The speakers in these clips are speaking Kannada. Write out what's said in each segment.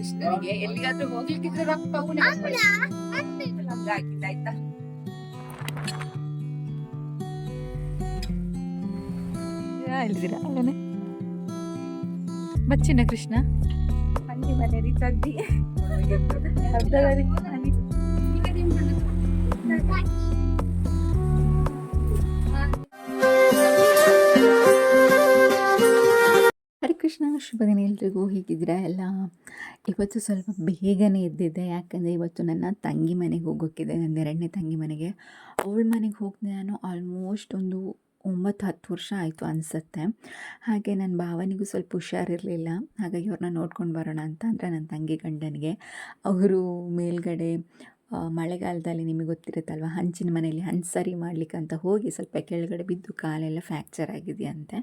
ಕೃಷ್ಣನಿಗೆ ಎಲ್ಲಿಗಾದ್ರೂ ಹೋಗ್ಲಿಕ್ಕಿದ್ರೆ ಹಾಕಿಲ್ಲ ಆಯ್ತಾ ಅಲ್ಲನೆ ಬಚ್ಚಿನ ಕೃಷ್ಣ ಹಂಗೆ ಮನೆ ರೀ ಹರೇ ಕೃಷ್ಣ ಶುಭ ದಿನ ಎಲ್ರಿಗೂ ಹೀಗಿದ್ರೆ ಎಲ್ಲ ಇವತ್ತು ಸ್ವಲ್ಪ ಬೇಗನೆ ಎದ್ದಿದ್ದೆ ಯಾಕಂದರೆ ಇವತ್ತು ನನ್ನ ತಂಗಿ ಮನೆಗೆ ಹೋಗೋಕ್ಕಿದೆ. ನನ್ನ ಎರಡನೇ ತಂಗಿ ಮನೆಗೆ. ಅವಳ ಮನೆಗೆ ಹೋಗ್ದೆ ನಾನು ಆಲ್ಮೋಸ್ಟ್ ಒಂದು ಒಂಬತ್ತು, ಹತ್ತು ವರ್ಷ ಆಯಿತು ಅನಿಸುತ್ತೆ. ಹಾಗೆ ನನ್ನ ಭಾವನಿಗೂ ಸ್ವಲ್ಪ ಹುಷಾರಿರಲಿಲ್ಲ. ಹಾಗಾಗಿ ಅವ್ರನ್ನ ನೋಡ್ಕೊಂಡು ಬರೋಣ ಅಂತ. ಅಂದರೆ ನನ್ನ ತಂಗಿ ಗಂಡನಿಗೆ. ಅವರು ಮೇಲ್ಗಡೆ ಮಳೆಗಾಲದಲ್ಲಿ ನಿಮಗೆ ಗೊತ್ತಿರುತ್ತಲ್ವ, ಹಂಚಿನ ಮನೆಯಲ್ಲಿ ಹಂಚು ಸರಿ ಮಾಡ್ಲಿಕ್ಕೆ ಅಂತ ಹೋಗಿ ಸ್ವಲ್ಪ ಕೆಳಗಡೆ ಬಿದ್ದು ಕಾಲೆಲ್ಲ ಫ್ರ್ಯಾಕ್ಚರ್ ಆಗಿದೆಯಂತೆ.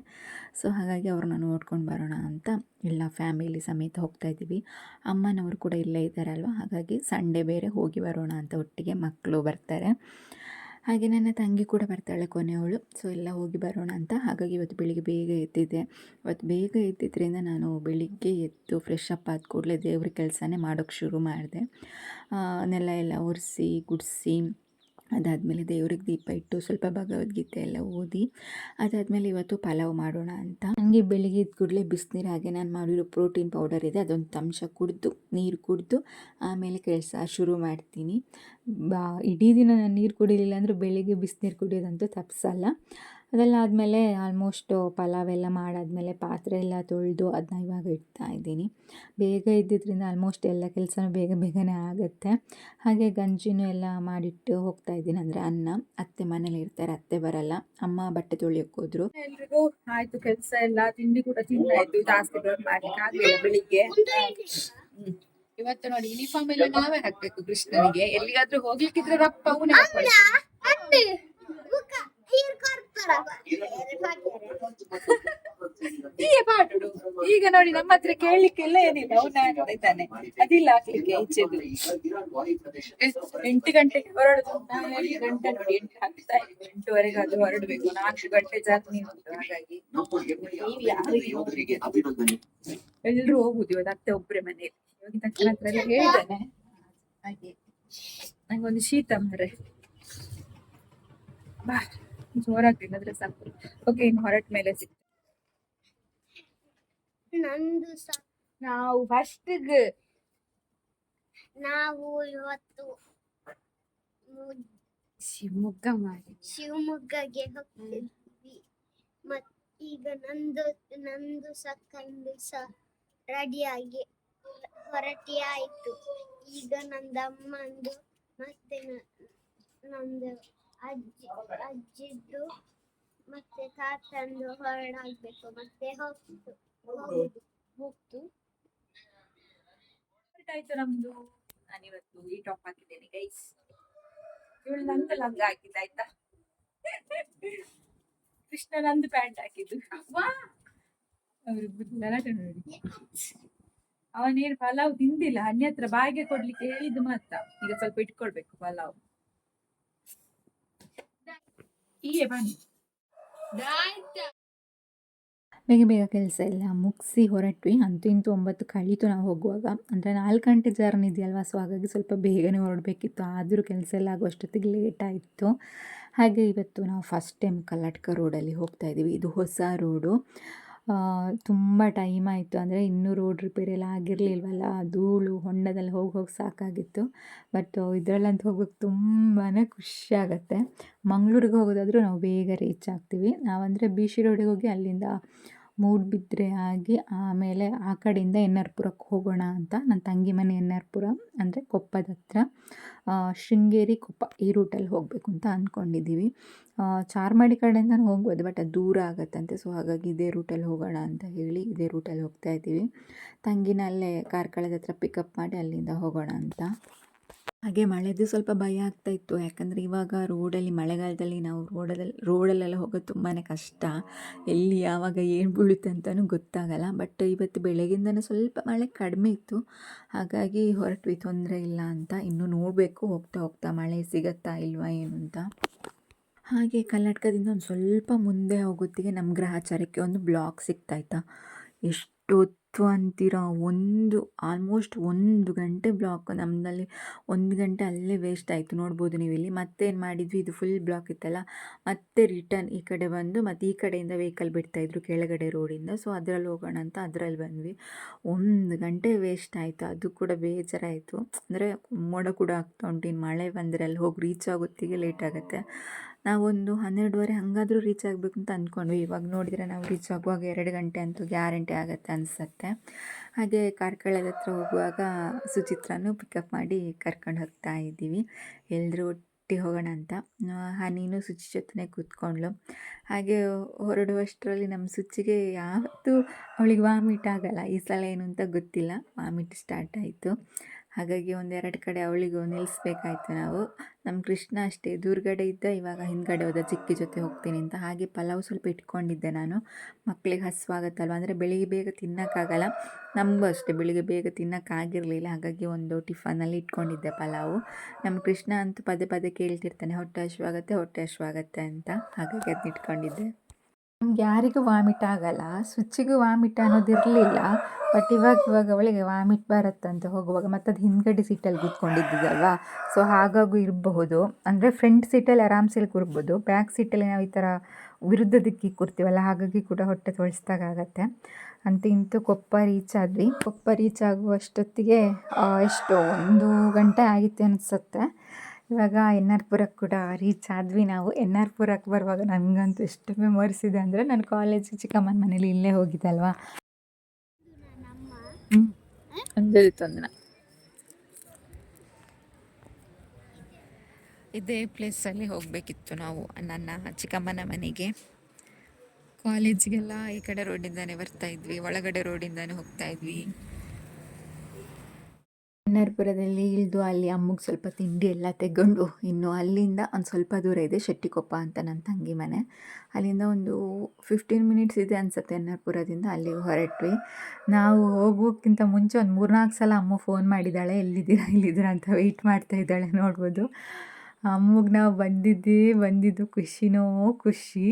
ಸೊ, ಹಾಗಾಗಿ ಅವ್ರನ್ನ ನೋಡ್ಕೊಂಡು ಬರೋಣ ಅಂತ ಎಲ್ಲ ಫ್ಯಾಮಿಲಿ ಸಮೇತ ಹೋಗ್ತಾ ಇದ್ದೀವಿ. ಅಮ್ಮನವರು ಕೂಡ ಇಲ್ಲೇ ಇದ್ದಾರಲ್ವ, ಹಾಗಾಗಿ ಸಂಡೇ ಬೇರೆ ಹೋಗಿ ಬರೋಣ ಅಂತ ಒಟ್ಟಿಗೆ ಮಕ್ಕಳು ಬರ್ತಾರೆ. ಹಾಗೆ ನನ್ನ ತಂಗಿ ಕೂಡ ಬರ್ತಾಳೆ ಕೊನೆಯವಳು. ಸೊ ಎಲ್ಲ ಹೋಗಿ ಬರೋಣ ಅಂತ. ಹಾಗಾಗಿ ಇವತ್ತು ಬೆಳಿಗ್ಗೆ ಬೇಗ ಎದ್ದಿದ್ದೆ. ಇವತ್ತು ಬೇಗ ಎದ್ದಿದ್ದರಿಂದ ನಾನು ಬೆಳಿಗ್ಗೆ ಎದ್ದು ಫ್ರೆಶ್ ಅಪ್ ಆದ ಕೂಡಲೇ ದೇವ್ರ ಕೆಲಸನೇ ಮಾಡೋಕ್ಕೆ ಶುರು ಮಾಡಿದೆ. ನೆಲ ಎಲ್ಲ ಒರೆಸಿ, ಗುಡಿಸಿ ಅದಾದಮೇಲೆ ದೇವ್ರಿಗೆ ದೀಪ ಇಟ್ಟು ಸ್ವಲ್ಪ ಭಗವದ್ಗೀತೆ ಎಲ್ಲ ಓದಿ, ಅದಾದಮೇಲೆ ಇವತ್ತು ಪಲಾವ್ ಮಾಡೋಣ ಅಂತ. ನನಗೆ ಬೆಳಿಗ್ಗೆ ಇದ್ದ ಕೂಡಲೇ ಬಿಸಿನೀರು ಹಾಗೆ ನಾನು ಮಾಡಿರೋ ಪ್ರೋಟೀನ್ ಪೌಡರ್ ಇದೆ, ಅದೊಂದು ತಂಶ ಕುಡಿದು, ನೀರು ಕುಡಿದು, ಆಮೇಲೆ ಕೆಲಸ ಶುರು ಮಾಡ್ತೀನಿ. ಬಾ, ಇಡೀ ದಿನ ನಾನು ನೀರು ಕುಡಿಲಿಲ್ಲ ಅಂದರೆ ಬೆಳಿಗ್ಗೆ ಬಿಸಿನೀರು ಕುಡಿಯೋದಂತೂ ತಪ್ಪಿಸಲ್ಲ ಅದೆಲ್ಲ ಆದಮೇಲೆ ಆಲ್ಮೋಸ್ಟ್ ಪಲಾವ್ ಎಲ್ಲ ಮಾಡಾದಮೇಲೆ ಪಾತ್ರೆ ಎಲ್ಲ ತೊಳೆದು ಅದನ್ನ ಇವಾಗ ಇಡ್ತಾ ಇದ್ದೀನಿ. ಬೇಗ ಇದ್ದಿದ್ದರಿಂದ ಆಲ್ಮೋಸ್ಟ್ ಎಲ್ಲ ಕೆಲಸನೂ ಬೇಗ ಬೇಗನೆ ಆಗುತ್ತೆ. ಹಾಗೆ ಗಂಜಿನೂ ಎಲ್ಲ ಮಾಡಿಟ್ಟು ಹೋಗ್ತಾ ಇದ್ದೀನಿ. ಅಂದರೆ ಅನ್ನ ಅತ್ತೆ ಮನೇಲಿ ಇರ್ತಾರೆ ಅತ್ತೆ ಬರಲ್ಲ. ಅಮ್ಮ ಬಟ್ಟೆ ತೊಳಿಯೋಕೆ ಹೋದ್ರು. ಎಲ್ರಿಗೂ ಆಯಿತು ಕೆಲಸ ಎಲ್ಲ. ತಿಂಡಿ ಕೂಡ ತಿಂದಾಯ್ತು ಜಾಸ್ತಿ ಮಾಡ್ಲಿಕ್ಕೆ ಬೆಳಿಗ್ಗೆ. ಇವತ್ತು ನೋಡಿ ಯೂನಿಫಾರ್ಮ್ ಎಲ್ಲ ನಾವೇ ಹಾಕ್ಬೇಕು ಕೃಷ್ಣನಿಗೆ. ಎಲ್ಲಿಗಾದ್ರೂ ಹೋಗ್ಲಿಕ್ಕಿದ್ರೆ ರಪ್ಪ ಅವನೇ ಹೀಗೆ ಪಾಡುಡು ಈಗ ನೋಡಿ ನಮ್ಮ ಹತ್ರ ಕೇಳಲಿಕ್ಕೆಲ್ಲ ಏನಿಲ್ಲ ಅವನ ಇದ್ದಾನೆ ಅದಿಲ್ಲ ಹಾಕ್ಲಿಕ್ಕೆ ಈಚೆದು ಎಂಟು ಗಂಟೆಗೆ ಹೊರಡುದು. ಏಳು ಗಂಟೆ ನೋಡಿ ಎಂಟು ಹಾಕ್ತಾ ಇದ್ದೀವಿ ಎಂಟುವರೆಗೆ ಅದು ಹೊರಡ್ಬೇಕು. ನಾಲ್ಕು ಗಂಟೆ ಜಾತ್ರೆ ಉಂಟು ಹಾಗಾಗಿ. ನೀವು ಯಾರಿಗೆ ಎಲ್ರು ಹೋಗುದು ಇವತ್ತು ಅತ್ತೆ ಒಬ್ರೆ ಮನೆಯಲ್ಲಿ. ಯೋಗಿ ತಕ್ಷಣ ಹತ್ರ ಹೇಳಿದ್ದಾನೆ. ಹಾಗೆ. ನಂಗೊಂದು ಶೀತ ಮರೆ ಬಾ. ಜೋರಾಗ್ತಿಲ್ಲ ಸಾಕು. ಓಕೆ ಇನ್ನು ಹೊರಟ ಮೇಲೆ ಸಿಗ್ತೇವೆ ನಂದು ಸ ನಾವು ಫಸ್ಟ್ ನಾವು ಇವತ್ತು ಶಿವಮೊಗ್ಗ ಮಾಡಿ. ಶಿವಮೊಗ್ಗಗೆ ಹೋಗ್ತಿದ್ವಿ ಮತ್ ಈಗ ನಂದು ನಂದು ಸಕ್ಕಂದು ಸ ರೆಡಿಯಾಗಿ ಹೊರಟಿ ಆಯ್ತು. ಈಗ ನಂದಮ್ಮಂದು ಮತ್ತೆ ನಂದು ಅಜ್ಜಿ ಅಜ್ಜಿದ್ದು ಮತ್ತೆ ತಾತಂದು ಹೊರಡಾಗ್ಬೇಕು ಮತ್ತೆ ಹೋಗ್ತು. ಹೋಗ್ತು. ಆಯ್ತು ನಮ್ದು. ನಾನಿವತ್ತು ಈ ಟಾಪ್ ಹಾಕಿದ್ದೇನೆ ಗೈಸ್ ಇವಳು ನಂದು ಲಂಗ ಹಾಕಿದ್ದ ಆಯ್ತಾ? ಕೃಷ್ಣ ನಂದು ಪ್ಯಾಂಟ್ ಹಾಕಿದ್ದು. ಅವ್ರಿಬ್ರು ಗಲಾಟೆ ನೋಡಿ. ಅವನೇನು ಪಲಾವ್ ತಿಂದಿಲ್ಲ ಹಣ್ಣಿ ಹತ್ರ ಬಾಯಿಗೆ ಕೊಡ್ಲಿಕ್ಕೆ ಹೇಳಿದ್ದು ಮಾತ್ರ. ಈಗ ಸ್ವಲ್ಪ ಇಟ್ಕೊಳ್ಬೇಕು ಪಲಾವ್. ಹೀಗೆ ಬನ್ನಿ ಬೇಗ ಬೇಗ ಕೆಲಸ ಎಲ್ಲ ಮುಗಿಸಿ ಹೊರಟ್ವಿ. ಅಂತೂ ಇಂತೂ ಒಂಬತ್ತು ಕಳೀತು ನಾವು ಹೋಗುವಾಗ. ಅಂದರೆ ನಾಲ್ಕು ಗಂಟೆ ಜರ್ನಿ ಇದೆಯಲ್ವ? ಸೊ ಹಾಗಾಗಿ ಸ್ವಲ್ಪ ಬೇಗನೆ ಹೊರಡಬೇಕಿತ್ತು. ಆದರೂ ಕೆಲಸ ಎಲ್ಲ ಆಗೋಷ್ಟೊತ್ತಿಗೆ ಲೇಟ್ ಆಯಿತು. ಹಾಗೆ ಇವತ್ತು ನಾವು ಫಸ್ಟ್ ಟೈಮ್ ಕಲ್ಲಟ್ಕ ರೋಡಲ್ಲಿ ಹೋಗ್ತಾ ಇದ್ದೀವಿ ಇದು ಹೊಸ ರೋಡು ತುಂಬ ಟೈಮ್ ಆಯಿತು. ಅಂದರೆ ಇನ್ನೂ ರೋಡ್ ರಿಪೇರಿ ಎಲ್ಲ ಆಗಿರಲಿಲ್ವಲ್ಲ? ಧೂಳು ಹೊಂಡದಲ್ಲಿ ಹೋಗಿ ಹೋಗಿ ಸಾಕಾಗಿತ್ತು. ಬಟ್ ಇದರಲ್ಲಂತೂ ಹೋಗೋಕ್ಕೆ ತುಂಬಾ ಖುಷಿ ಆಗುತ್ತೆ. ಮಂಗಳೂರಿಗೆ ಹೋಗೋದಾದರೂ ನಾವು ಬೇಗ ರೀಚ್ ಆಗ್ತೀವಿ. ನಾವಂದರೆ ಬಿ ಸಿ ರೋಡಿಗೆ ಹೋಗಿ ಅಲ್ಲಿಂದ ಮೂಡುಬಿದ್ರೆ ಆಗಿ ಆಮೇಲೆ ಆ ಕಡೆಯಿಂದ ಎನ್ ಹೋಗೋಣ ಅಂತ ನನ್ನ ತಂಗಿ ಮನೆ ಎನ್ ಆರ್ ಪುರ ಅಂದರೆ ಕೊಪ್ಪದ ಹತ್ರ. ಶೃಂಗೇರಿ ಕೊಪ್ಪ, ಈ ರೂಟಲ್ಲಿ ಹೋಗಬೇಕು ಅಂತ ಅಂದ್ಕೊಂಡಿದ್ದೀವಿ ಚಾರ್ಮಾಡಿ ಕಡೆಯಿಂದ ಹೋಗ್ಬೋದು, ಬಟ್ ಅದು ದೂರ ಆಗುತ್ತಂತೆ. ಸೊ, ಹಾಗಾಗಿ ಇದೇ ರೂಟಲ್ಲಿ ಹೋಗೋಣ ಅಂತ ಹೇಳಿ ಇದೇ ರೂಟಲ್ಲಿ ಹೋಗ್ತಾ ಇದ್ದೀವಿ. ತಂಗಿನ ಅಲ್ಲೇ ಕಾರ್ಕಳದ ಹತ್ರ ಪಿಕಪ್ ಮಾಡಿ ಅಲ್ಲಿಂದ ಹೋಗೋಣ ಅಂತ. ಹಾಗೆ ಮಳೆದು ಸ್ವಲ್ಪ ಭಯ ಆಗ್ತಾ ಇತ್ತು. ಯಾಕಂದರೆ ಇವಾಗ ರೋಡಲ್ಲಿ, ಮಳೆಗಾಲದಲ್ಲಿ ನಾವು ರೋಡಲ್ಲಿ ರೋಡಲ್ಲೆಲ್ಲ ಹೋಗೋದು ತುಂಬಾ ಕಷ್ಟ. ಎಲ್ಲಿ ಯಾವಾಗ ಏನು ಬೀಳುತ್ತೆ ಅಂತಲೂ ಗೊತ್ತಾಗಲ್ಲ. ಬಟ್ ಇವತ್ತು ಬೆಳಗಿಂದನೇ ಸ್ವಲ್ಪ ಮಳೆ ಕಡಿಮೆ ಇತ್ತು. ಹಾಗಾಗಿ ಹೊರಟ್ವಿ, ತೊಂದರೆ ಇಲ್ಲ ಅಂತ. ಇನ್ನೂ ನೋಡಬೇಕು, ಹೋಗ್ತಾ ಹೋಗ್ತಾ ಮಳೆ ಸಿಗತ್ತಾ ಇಲ್ವಾ ಏನು ಅಂತ. ಹಾಗೆ ಕರ್ನಾಟಕದಿಂದ ಒಂದು ಸ್ವಲ್ಪ ಮುಂದೆ ಹೋಗೋತ್ತಿಗೆ ನಮ್ಮ ಗ್ರಹಚಾರಕ್ಕೆ ಒಂದು ಬ್ಲಾಕ್ ಸಿಗ್ತಾಯಿತ್ತಾ ಎಷ್ಟು ಎಷ್ಟೊತ್ತು ಅಂತೀರಾ? ಒಂದು ಆಲ್ಮೋಸ್ಟ್ ಒಂದು ಗಂಟೆ ಬ್ಲಾಕ್ ನಮ್ಮಲ್ಲಿ ಒಂದು ಗಂಟೆ ಅಲ್ಲೇ ವೇಸ್ಟ್ ಆಯಿತು ನೋಡ್ಬೋದು ನೀವು ಇಲ್ಲಿ. ಮತ್ತೇನು ಮಾಡಿದ್ವಿ? ಇದು ಫುಲ್ ಬ್ಲಾಕ್ ಇತ್ತಲ್ಲ? ಮತ್ತೆ ರಿಟರ್ನ್ ಈ ಕಡೆ ಬಂದು, ಮತ್ತು ಈ ಕಡೆಯಿಂದ ವೆಹಿಕಲ್ ಬಿಡ್ತಾಯಿದ್ರು ಕೆಳಗಡೆ ರೋಡಿಂದ ಸೊ ಅದರಲ್ಲಿ ಹೋಗೋಣ ಅಂತ ಅದರಲ್ಲಿ ಬಂದ್ವಿ. ಒಂದು ಗಂಟೆ ವೇಸ್ಟ್ ಆಯಿತು. ಅದು ಕೂಡ ಬೇಜಾರಾಯಿತು. ಅಂದರೆ, ಮೋಡ ಕೂಡ ಆಗ್ತಾ ಉಂಟು. ಇನ್ನು ಮಳೆ ಬಂದರೆ ಅಲ್ಲಿ ಹೋಗಿ ರೀಚ್ ಆಗೋತ್ತಿಗೆ ಲೇಟ್ ಆಗುತ್ತೆ. ನಾವೊಂದು ಹನ್ನೆರಡುವರೆ ಹಾಗಾದ್ರೂ ರೀಚ್ ಆಗಬೇಕು ಅಂತ ಅಂದ್ಕೊಂಡ್ವಿ. ಇವಾಗ ನೋಡಿದರೆ ನಾವು ರೀಚ್ ಆಗುವಾಗ ಎರಡು ಗಂಟೆ ಅಂತೂ ಗ್ಯಾರಂಟಿ ಆಗುತ್ತೆ ಅನಿಸುತ್ತೆ. ಹಾಗೆ ಕಾರ್ಕಳದ ಹತ್ರ ಹೋಗುವಾಗ ಸುಚಿತ್ರನೂ ಪಿಕಪ್ ಮಾಡಿ ಕರ್ಕೊಂಡು ಹೋಗ್ತಾ ಇದ್ದೀವಿ. ಎಲ್ಲರೂ ಒಟ್ಟಿಗೆ ಹೋಗೋಣ ಅಂತ. ನೀನು ಸುಚಿ ಜೊತೆ ಕೂತ್ಕೊಂಡ್ಳು. ಹಾಗೆ ಹೊರಡುವಷ್ಟರಲ್ಲಿ ನಮ್ಮ ಸುಚಿಗೆ ಯಾವತ್ತೂ ಅವಳಿಗೆ ವಾಮಿಟ್ ಆಗಲ್ಲ. ಈ ಸಲ ಏನು ಅಂತ ಗೊತ್ತಿಲ್ಲ. ವಾಮಿಟ್ ಸ್ಟಾರ್ಟ್ ಆಯಿತು. ಹಾಗಾಗಿ ಒಂದೆರಡು ಕಡೆ ಅವಳಿಗೂ ನಿಲ್ಲಿಸ್ಬೇಕಾಯ್ತು ನಾವು. ನಮ್ಮ ಕೃಷ್ಣ ಅಷ್ಟೇ. ದೂರ್ಗಡೆ ಇದ್ದ ಇವಾಗ ಹಿಂದ್ಗಡೆ ಹೋದ ಚಿಕ್ಕಿ ಜೊತೆ ಹೋಗ್ತೀನಿ ಅಂತ. ಹಾಗೆ ಪಲಾವ್ ಸ್ವಲ್ಪ ಇಟ್ಕೊಂಡಿದ್ದೆ ನಾನು. ಮಕ್ಕಳಿಗೆ ಹಸುವಾಗತ್ತಲ್ವ? ಅಂದರೆ ಬೆಳಿಗ್ಗೆ ಬೇಗ ತಿನ್ನೋಕ್ಕಾಗಲ್ಲ. ನಮಗೂ ಅಷ್ಟೇ. ಬೆಳಿಗ್ಗೆ ಬೇಗ ತಿನ್ನೋಕ್ಕಾಗಿರಲಿಲ್ಲ. ಹಾಗಾಗಿ ಒಂದು ಟಿಫನಲ್ಲಿ ಇಟ್ಕೊಂಡಿದ್ದೆ ಪಲಾವು. ನಮ್ಮ ಕೃಷ್ಣ ಅಂತೂ ಪದೇ ಪದೇ ಕೇಳ್ತಿರ್ತಾನೆ. ಹೊಟ್ಟೆ ಹಶುವಾಗತ್ತೆ ಹೊಟ್ಟೆ ಹಶುವಾಗತ್ತೆ ಅಂತ. ಹಾಗಾಗಿ ಅದನ್ನ ಇಟ್ಕೊಂಡಿದ್ದೆ. ನಮ್ಗೆ ಯಾರಿಗೂ ವಾಮಿಟ್ ಆಗಲ್ಲ. ಸ್ವಿಚ್ಚಿಗೂ ವಾಮಿಟ್ ಅನ್ನೋದಿರಲಿಲ್ಲ ಬಟ್ ಇವಾಗ ಇವಾಗ ಅವಳಿಗೆ ವಾಮಿಟ್ ಬರುತ್ತಂತ ಹೋಗುವಾಗ ಮತ್ತು ಅದು ಹಿಂದ್ಗಡೆ ಸೀಟಲ್ಲಿ ಕೂತ್ಕೊಂಡಿದ್ದಿದ್ದಲ್ವಾ ಸೊ ಹಾಗಾಗೂ ಇರಬಹುದು. ಅಂದರೆ ಫ್ರಂಟ್ ಸೀಟಲ್ಲಿ ಆರಾಮ್ಸಲ್ಲಿ ಕೂರ್ಬೋದು. ಬ್ಯಾಕ್ ಸೀಟಲ್ಲಿ ನಾವು ಈ ಥರ ವಿರುದ್ಧ ದಿಕ್ಕಿಗೆ ಕೂರ್ತೀವಲ್ಲ, ಹಾಗಾಗಿ ಕೂಡ ಹೊಟ್ಟೆ ತೊಳಸ್ದಾಗತ್ತೆ ಅಂತ ಇಂತೂ ಕೊಪ್ಪ ರೀಚ್ ಆದ್ವಿ. ಕೊಪ್ಪ ರೀಚ್ ಆಗುವಷ್ಟೊತ್ತಿಗೆ ಎಷ್ಟು, ಒಂದು ಗಂಟೆ ಆಗಿತ್ತು ಅನಿಸುತ್ತೆ. ಇವಾಗ ಎನ್ ಆರ್ ಪುರಕ್ಕೆ ಕೂಡ ರೀಚ್ ಆದ್ವಿ ನಾವು. ಎನ್ ಆರ್ ಪುರಕ್ಕೆ ಬರುವಾಗ ನನಗಂತೂ ಎಷ್ಟು ಮೆಮೊರೀಸ್ ಇದೆ ಅಂದರೆ ನಾನು ಕಾಲೇಜ್ ಚಿಕ್ಕಮ್ಮನ ಮನೇಲಿ ಇಲ್ಲೇ ಹೋಗಿದ್ದೆ ಅಲ್ವಾ ನಮ್ಮ ಹ್ಞೂ ಅಂಜಲಿ ತಂದನ. ಇದೇ ಪ್ಲೇಸಲ್ಲಿ ಹೋಗಬೇಕಿತ್ತು ನಾವು, ನನ್ನ ಚಿಕ್ಕಮ್ಮನ ಮನೆಗೆ. ಕಾಲೇಜಿಗೆಲ್ಲ ಈ ಕಡೆ ರೋಡಿಂದಾನೆ ಬರ್ತಾ ಇದ್ವಿ, ಒಳಗಡೆ ರೋಡಿಂದಾನೆ ಹೋಗ್ತಾ ಇದ್ವಿ. ಪುರದಲ್ಲಿ ಇಳಿದು ಅಲ್ಲಿ ಅಮ್ಮಗೆ ಸ್ವಲ್ಪ ತಿಂಡಿ ಎಲ್ಲ ತೆಗೊಂಡು ಇನ್ನು ಅಲ್ಲಿಂದ ಒಂದು ಸ್ವಲ್ಪ ದೂರ ಇದೆ ಶೆಟ್ಟಿಕೊಪ್ಪ ಅಂತ ನನ್ನ ತಂಗಿ ಮನೆ. ಅಲ್ಲಿಂದ ಒಂದು ಫಿಫ್ಟೀನ್ ಮಿನಿಟ್ಸ್ ಇದೆ ಅನ್ಸುತ್ತೆ ಅನ್ನಾರ್ಪುರದಿಂದ ಅಲ್ಲಿಗೆ ಹೊರಟ್ವಿ. ನಾವು ಹೋಗೋಕ್ಕಿಂತ ಮುಂಚೆ ಒಂದು ಮೂರ್ನಾಲ್ಕು ಸಲ ಅಮ್ಮ ಫೋನ್ ಮಾಡಿದ್ದಾಳೆ, ಎಲ್ಲಿದ್ದೀರಾ ಇಲ್ಲಿದ್ದೀರಾ ಅಂತ ವೆಯ್ಟ್ ಮಾಡ್ತಾ ಇದ್ದಾಳೆ ನೋಡ್ಬೋದು. ಅಮ್ಮಗೆ ನಾವು ಬಂದಿದ್ದೇ ಬಂದಿದ್ದು ಖುಷಿನೋ ಖುಷಿ.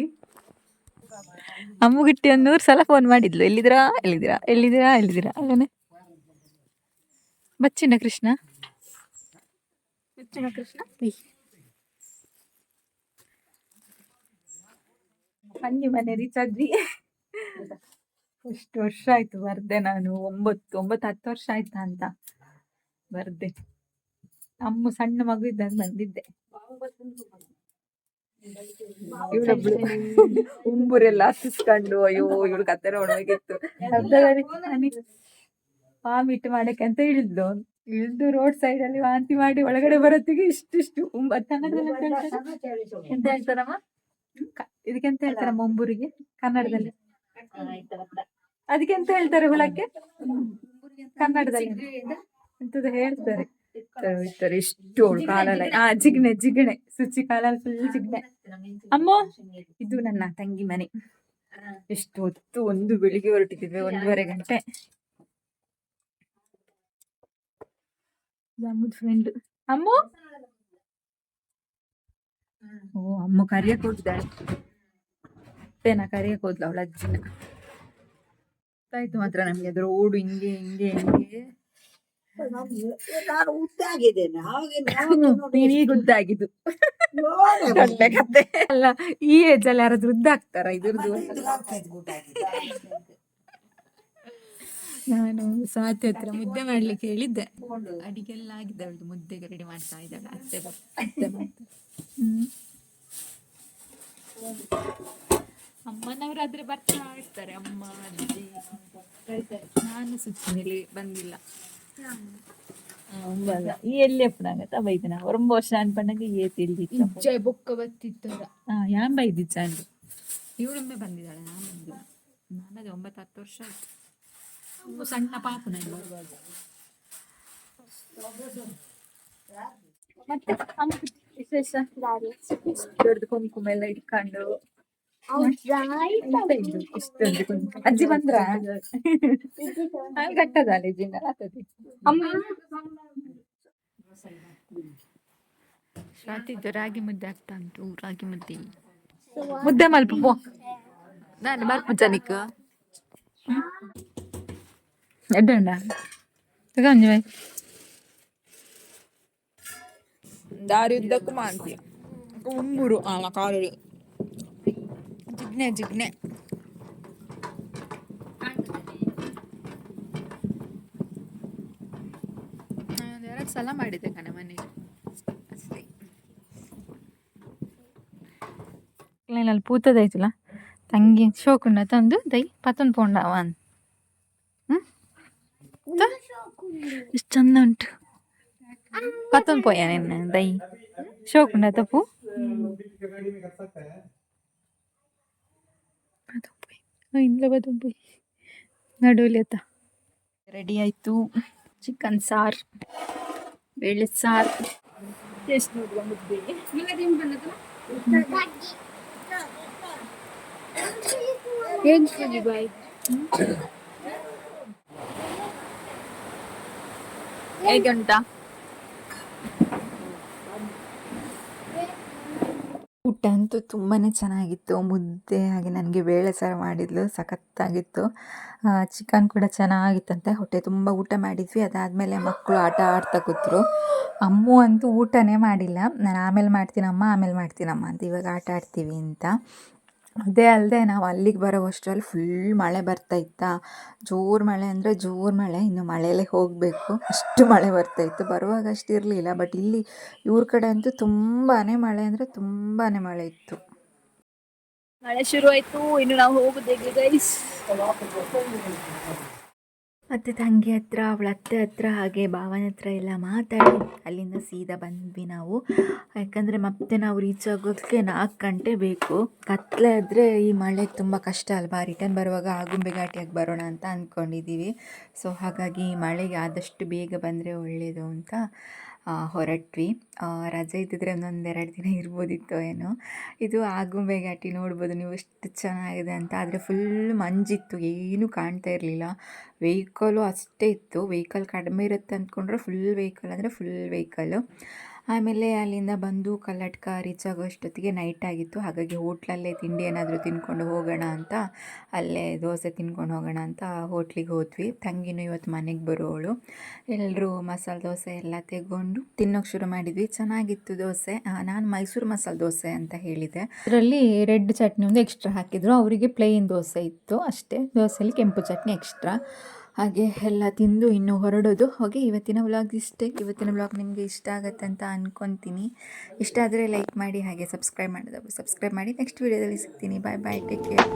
ಅಮ್ಮಗಿಟ್ಟಿ ಒಂದು ನೂರು ಸಲ ಫೋನ್ ಮಾಡಿದ್ಲು, ಎಲ್ಲಿದ್ದೀರಾ ಎಲ್ಲಿದ್ದೀರಾ ಎಲ್ಲಿದ್ದೀರಾ ಎಲ್ಲಿದ್ದೀರಾ ಅಲ್ಲೇ ಬಚ್ಚಿನ ಕೃಷ್ಣ? ಬಚ್ಚಿನ ಕೃಷ್ಣ? ಬನ್ನಿ ಮನೆ ರೀಚ್ ಆದ್ವಿ ಎಷ್ಟು ವರ್ಷ ಆಯ್ತು ಬರ್ದೆ ನಾನು. ಒಂಬತ್ತು ಒಂಬತ್ತು ಹತ್ತು ವರ್ಷ ಆಯ್ತಾ ಅಂತ ಬರ್ದೆ. ಅಮ್ಮ ಸಣ್ಣ ಮಗು ಇದ್ದಾಗ ಬಂದಿದ್ದೆ. ಉಂಬುರೆಲ್ಲ ಹತ್ತಿಸ್ಕೊಂಡು ಅಯ್ಯೋ ಇವಳು ಕತ್ತೆ ನೋಡ್ಬೇಕಿತ್ತು ವಾಮಿಟ್ ಮಾಡಕ್ಕೆ ಅಂತ ಇಳಿದ್ಲು. ಇಳಿದು ರೋಡ್ ಸೈಡ್ ಅಲ್ಲಿ ವಾಂತಿ ಮಾಡಿ ಒಳಗಡೆ ಬರೋತ್ತಿಗೆ ಇಷ್ಟಿಷ್ಟು ಕನ್ನಡದಲ್ಲಿ ಎಂತ ಹೇಳ್ತಾರಮ್ಮ? ಕ- ಇದಕ್ಕೆ ಅಂತ ಹೇಳ್ತಾರಮ್ಮ ಒಂಬೂರಿಗೆ ಕನ್ನಡದಲ್ಲಿ. ಅದಕ್ಕೆ ಎಂತ ಹೇಳ್ತಾರೆ ಹುಳಕ್ಕೆ ಕನ್ನಡದಲ್ಲಿ. ಎಂತದ ಹೇಳ್ತಾರೆ. ಹೇಳ್ತಾರೆ ಇಷ್ಟು ಕಾಲಲ್ಲಿ. ಆ ಜಿಗ್ಣೆ ಜಿಗಣೆ. ಸುಚಿ ಕಾಲಲ್ಲಿ ಫುಲ್ ಜಿಗ್ಣೆ. ಅಮ್ಮ ಇದು ನನ್ನ ತಂಗಿ ಮನೆ. ಎಷ್ಟು ಹೊತ್ತು ಒಂದು ಬೆಳಿಗ್ಗೆ ಹೊರಟಿದ್ವಿ ಒಂದೂವರೆ ಗಂಟೆ. ಫ್ರೆಂಡ್ ಅಮ್ಮ? ಓ ಅಮ್ಮ ಕರಿಯಕ್ ಹೋಗಿದ್ದಾಳೆ ಅತ್ತೆನ ಕರಿಯಕ್ ಹೋದ್ಲ ಅವಳ ಅಜ್ಜಿನ. ಆಯ್ತು ಮಾತ್ರ ನಮ್ಗೆ ಅದ್ರ ಓಡು ಹಿಂಗೆ ಹಿಂಗೆ ಹಿಂಗೆ. ನಾನು ಉದ್ದಾಗಿದ್ದೇನೆ ಹಾಗೆ ಕತೆ ಅಲ್ಲ ಈ ಏಜ್ ಅಲ್ಲಿ ಯಾರಾದ್ರೂ ಉದ್ದ ಆಗ್ತಾರ ಇದ್ರದ್ದು? ನಾನು ಸ್ವಾತಿ ಹತ್ರ ಮುದ್ದೆ ಮಾಡ್ಲಿಕ್ಕೆ ಹೇಳಿದ್ದೆ. ಅಡಿಗೆಲ್ಲ ಆಗಿದೆ ಅವಳು ಮುದ್ದೆಗೆ ರೆಡಿ ಮಾಡ್ತಾ ಇದ್ದಾಳೆ. ಅತ್ತೆ ಅತ್ತೆ. ಹ್ಮ್. ಅಮ್ಮನವರಾದ್ರೆ ಬರ್ತಾ ಇರ್ತಾರೆ. ಅಮ್ಮ ಅಜ್ಜಿ. ನಾನು ಸುತ್ತಿನಲ್ಲಿ ಬಂದಿಲ್ಲ. ಈ ಎಲ್ಲಿ ವರ್ಷ ಏ ತಿಳಿದಿತ್ತು ಜೈ ಬೊಕ್ಕ ಬತ್ತಿತ್ತದ ಹಾ ಯಾನ್ ಬೈದಿಚ್ಚ ಅಂದು ಇವಳೊಮ್ಮೆ ಬಂದಿದ್ದಾಳೆ ನಾನು ಬಂದಿಲ್ಲ. ನಾನದೇ ಒಂಬತ್ತು ಹತ್ತು ವರ್ಷ ಆಯ್ತು. ಒಂದು ಸಣ್ಣ ಪಾಪು ನಾನು ಬರುವಾಗ ಮತ್ತೆ ವಿಶೇಷ? ದೊಡ್ಡದು ಕುಂಕುಮ ಎಲ್ಲ ಇಟ್ಕೊಂಡು. ಅಜ್ಜಿ ಬಂದ್ರ? ಗಟ್ಟದ ಅಜ್ಜಿನ ಅಮ್ಮ? ಸ್ವಾತಿದ್ದು ರಾಗಿ ಮುದ್ದೆ ಆಗ್ತಾ ಉಂಟು ರಾಗಿ ಮುದ್ದೆ. ಮುದ್ದೆ ಮಲ್ಪ ನಾನು ಬರ್ಪು ಜನಕ್ಕೆ ಎಡ್ಡಂಡ ತಗೊಂಜಿ ಬೈ ದಾರಿ ಉದ್ದಕ್ಕೂ ಮಾಡ್ತೀಯ ಉಂಬುರು ಆಮ ಕಾಲುಡಿ ಜಿಗ್ನೆ ಜಿಗ್ನೆ ಎರಡು ಸಲ ಮಾಡಿದ್ದೆ ಕಣೆ ಮನೆಗೆ ಅಷ್ಟೇ ಅಲ್ಲಿ ಪೂತದಾಯ್ತಲ್ಲ ತಂಗಿ ಶೋಕುಂಡ ತಂದು ದೈ ಪತನ್ ಪೋಂಡವ ಅವನ್ ಹ್ಞೂ ಎಷ್ಟು ಚಂದ ಉಂಟು ಪತನ್ ಪೋಯ ನಿನ್ನ ದೈ ಶೋಕುಂಡ ತಪ್ಪು ಪತನ್ ಪೋಯ್ ಇಲ್ಲ ಪತನ್ ಪೋಯ್ ನಡುವಲ್ಲಿ ಅತ್ತ ರೆಡಿ ಆಯಿತು ಚಿಕನ್ ಸಾರು ಬೇಳೆ ಸಾರು ಟೇಸ್ಟ್ ನೋಡ್ಕೊಂಡಿದ್ದೀವಿ ಏನು ಬಾಯ್ ಹೇಗೆ ಉಂಟಾ? ಊಟ ಅಂತೂ ತುಂಬಾ ಚೆನ್ನಾಗಿತ್ತು. ಮುದ್ದೆ ಹಾಗೆ ನನಗೆ ಬೇಳೆ ಸಾರು ಮಾಡಿದ್ಲು, ಸಖತ್ತಾಗಿತ್ತು. ಚಿಕನ್ ಕೂಡ ಚೆನ್ನಾಗಿತ್ತಂತೆ. ಹೊಟ್ಟೆ ತುಂಬ ಊಟ ಮಾಡಿದ್ವಿ. ಅದಾದಮೇಲೆ ಮಕ್ಕಳು ಆಟ ಆಡ್ತಾ ಕೂತರು. ಅಮ್ಮು ಅಂತೂ ಊಟನೇ ಮಾಡಿಲ್ಲ. ನಾನು ಆಮೇಲೆ ಮಾಡ್ತೀನಮ್ಮ ಆಮೇಲೆ ಮಾಡ್ತೀನಮ್ಮ ಅಂತ ಇವಾಗ ಆಟ ಆಡ್ತೀವಿ ಅಂತ. ಅದೇ ಅಲ್ಲದೆ ನಾವು ಅಲ್ಲಿಗೆ ಬರೋ ಅಷ್ಟರಲ್ಲಿ ಫುಲ್ ಮಳೆ ಬರ್ತಾ ಇತ್ತಾ. ಜೋರು ಮಳೆ ಅಂದರೆ ಜೋರು ಮಳೆ, ಇನ್ನು ಮಳೆಯಲ್ಲೇ ಹೋಗಬೇಕು. ಅಷ್ಟು ಮಳೆ ಬರ್ತಾ ಇತ್ತು. ಬರುವಾಗ ಅಷ್ಟು ಇರಲಿಲ್ಲ ಬಟ್ ಇಲ್ಲಿ ಇವ್ರ ಕಡೆ ಅಂತೂ ತುಂಬಾ ಮಳೆ ಅಂದರೆ ತುಂಬಾ ಮಳೆ ಇತ್ತು. ಮಳೆ ಶುರು ಆಯ್ತು, ಇನ್ನು ನಾವು ಹೋಗುದೇಗೆ ಮತ್ತು ತಂಗಿ ಹತ್ರ, ಅವಳ ಅತ್ತೆ ಹತ್ರ, ಹಾಗೆ ಭಾವನ ಹತ್ರ ಎಲ್ಲ ಮಾತಾಡಿ, ಅಲ್ಲಿಂದ ಸೀದಾ ಬಂದ್ವಿ ನಾವು. ಯಾಕಂದರೆ ಮತ್ತೆ ನಾವು ರೀಚ್ ಆಗೋದಕ್ಕೆ ನಾಲ್ಕು ಗಂಟೆ ಬೇಕು. ಕತ್ಲೆ ಆದರೆ ಈ ಮಳೆ ತುಂಬ ಕಷ್ಟ ಅಲ್ವಾ? ರಿಟರ್ನ್ ಬರುವಾಗ ಆಗುಂಬೆ ಘಾಟಿಯಾಗಿ ಬರೋಣ ಅಂತ ಅಂದ್ಕೊಂಡಿದ್ದೀವಿ ಸೊ ಹಾಗಾಗಿ ಮಳೆಗೆ ಆದಷ್ಟು ಬೇಗ ಬಂದರೆ ಒಳ್ಳೆಯದು ಅಂತ ಹೊರಟ್ವಿ. ರಜೆ ಇದ್ದಿದ್ರೆ ಒಂದೊಂದು ಎರಡು ದಿನ ಇರ್ಬೋದಿತ್ತೋ ಏನೋ. ಇದು ಆಗುಂಬೆ ಘಾಟಿ ನೋಡ್ಬೋದು ನೀವು ಎಷ್ಟು ಚೆನ್ನಾಗಿದೆ ಅಂತ. ಆದರೆ ಫುಲ್ ಮಂಜಿತ್ತು, ಏನೂ ಕಾಣ್ತಾ ಇರಲಿಲ್ಲ. ವೆಹಿಕಲು ಅಷ್ಟೇ ಇತ್ತು. ವೆಹಿಕಲ್ ಕಡಿಮೆ ಇರುತ್ತೆ ಅಂದ್ಕೊಂಡ್ರೆ ಫುಲ್ ವೆಹಿಕಲ್ ಅಂದರೆ ಫುಲ್ ವೆಹಿಕಲ್ಲು ಆಮೇಲೆ ಅಲ್ಲಿಂದ ಬಂದು ಕಲ್ಲಟ್ಕ ರೀಚ್ ಆಗೋ ಅಷ್ಟೊತ್ತಿಗೆ ನೈಟ್ ಆಗಿತ್ತು. ಹಾಗಾಗಿ ಹೋಟ್ಲಲ್ಲೇ ತಿಂಡಿ ಏನಾದರೂ ತಿಂದ್ಕೊಂಡು ಹೋಗೋಣ ಅಂತ, ಅಲ್ಲೇ ದೋಸೆ ತಿನ್ಕೊಂಡು ಹೋಗೋಣ ಅಂತ ಹೋಟ್ಲಿಗೆ ಹೋದ್ವಿ. ತಂಗಿನೂ ಇವತ್ತು ಮನೆಗೆ ಬರೋವಳು. ಎಲ್ಲರೂ ಮಸಾಲೆ ದೋಸೆ ಎಲ್ಲ ತೆಗೊಂಡು ತಿನ್ನೋಕೆ ಶುರು ಮಾಡಿದ್ವಿ. ಚೆನ್ನಾಗಿತ್ತು ದೋಸೆ. ನಾನು ಮೈಸೂರು ಮಸಾಲೆ ದೋಸೆ ಅಂತ ಹೇಳಿದೆ. ಅದರಲ್ಲಿ ರೆಡ್ ಚಟ್ನಿ ಒಂದು ಎಕ್ಸ್ಟ್ರಾ ಹಾಕಿದ್ರು. ಅವರಿಗೆ ಪ್ಲೇನ್ ದೋಸೆ ಇತ್ತು. ಅಷ್ಟೇ. ದೋಸೆಯಲ್ಲಿ ಕೆಂಪು ಚಟ್ನಿ ಎಕ್ಸ್ಟ್ರಾ ಹಾಗೆ ಎಲ್ಲ ತಿಂದು ಇನ್ನು ಹೊರಡೋದು. ಹಾಗೆ ಇವತ್ತಿನ ವ್ಲಾಗ್ ಇಷ್ಟೇ. ಇವತ್ತಿನ ವ್ಲಾಗ್ ನಿಮಗೆ ಇಷ್ಟ ಆಗುತ್ತೆ ಅಂತ ಅಂದ್ಕೊತೀನಿ ಇಷ್ಟ ಆದರೆ ಲೈಕ್ ಮಾಡಿ, ಹಾಗೆ ಸಬ್ಸ್ಕ್ರೈಬ್ ಮಾಡೋದು. ಸಬ್ಸ್ಕ್ರೈಬ್ ಮಾಡಿ ನೆಕ್ಸ್ಟ್ ವೀಡಿಯೋದಲ್ಲಿ ಸಿಗ್ತೀನಿ. ಬಾಯ್ ಬಾಯ್ ಟೇಕ್ ಕೇರ್